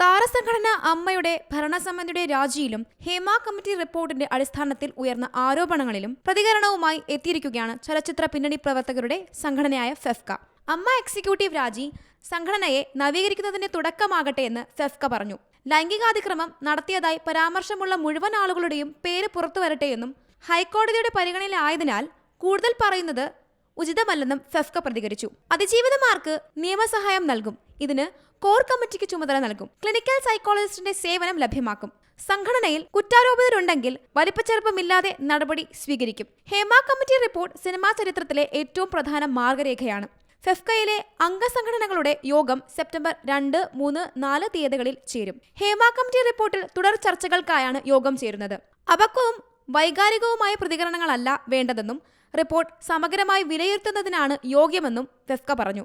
താരസംഘടന അമ്മയുടെ ഭരണസമിതിയുടെ രാജിയിലും ഹേമ കമ്മിറ്റി റിപ്പോർട്ടിന്റെ അടിസ്ഥാനത്തിൽ ഉയർന്ന ആരോപണങ്ങളിലും പ്രതികരണവുമായി എത്തിയിരിക്കുകയാണ് ചലച്ചിത്ര പിന്നണി പ്രവർത്തകരുടെ സംഘടനയായ ഫെഫ്ക. അമ്മ എക്സിക്യൂട്ടീവ് രാജി സംഘടനയെ നവീകരിക്കുന്നതിന്റെ തുടക്കമാകട്ടെ എന്ന് ഫെഫ്ക പറഞ്ഞു. ലൈംഗികാതിക്രമം നടത്തിയതായി പരാമർശമുള്ള മുഴുവൻ ആളുകളുടെയും പേര് പുറത്തു വരട്ടെയെന്നും ഹൈക്കോടതിയുടെ പരിഗണനയിലായതിനാൽ കൂടുതൽ പറയുന്നത് ഉചിതമല്ലെന്നും ഫെഫ്ക പ്രതികരിച്ചു. അതിജീവിതമാർക്ക് നിയമസഹായം നൽകും. ഇതിന് കോർ കമ്മിറ്റിക്ക് ചുമതല നൽകും. ക്ലിനിക്കൽ സൈക്കോളജിസ്റ്റിന്റെ സേവനം ലഭ്യമാക്കും. സംഘടനയിൽ കുറ്റാരോപിതരുണ്ടെങ്കിൽ വലിപ്പച്ചെറുപ്പമില്ലാതെ നടപടി സ്വീകരിക്കും. ഹേമ കമ്മിറ്റി റിപ്പോർട്ട് സിനിമാ ചരിത്രത്തിലെ ഏറ്റവും പ്രധാന മാർഗരേഖയാണ്. ഫെഫ്കയിലെ അംഗസംഘടനകളുടെ യോഗം സെപ്റ്റംബർ രണ്ട് മൂന്ന് നാല് തീയതികളിൽ ചേരും. ഹേമ കമ്മിറ്റി റിപ്പോർട്ടിൽ തുടർ ചർച്ചകൾക്കായാണ് യോഗം ചേരുന്നത്. അപക്വവും വൈകാരികവുമായ പ്രതികരണങ്ങളല്ല വേണ്ടതെന്നും റിപ്പോർട്ട് സമഗ്രമായി വിലയിരുത്തുന്നതിനാണ് യോഗ്യമെന്നും ഫെഫ്ക പറഞ്ഞു.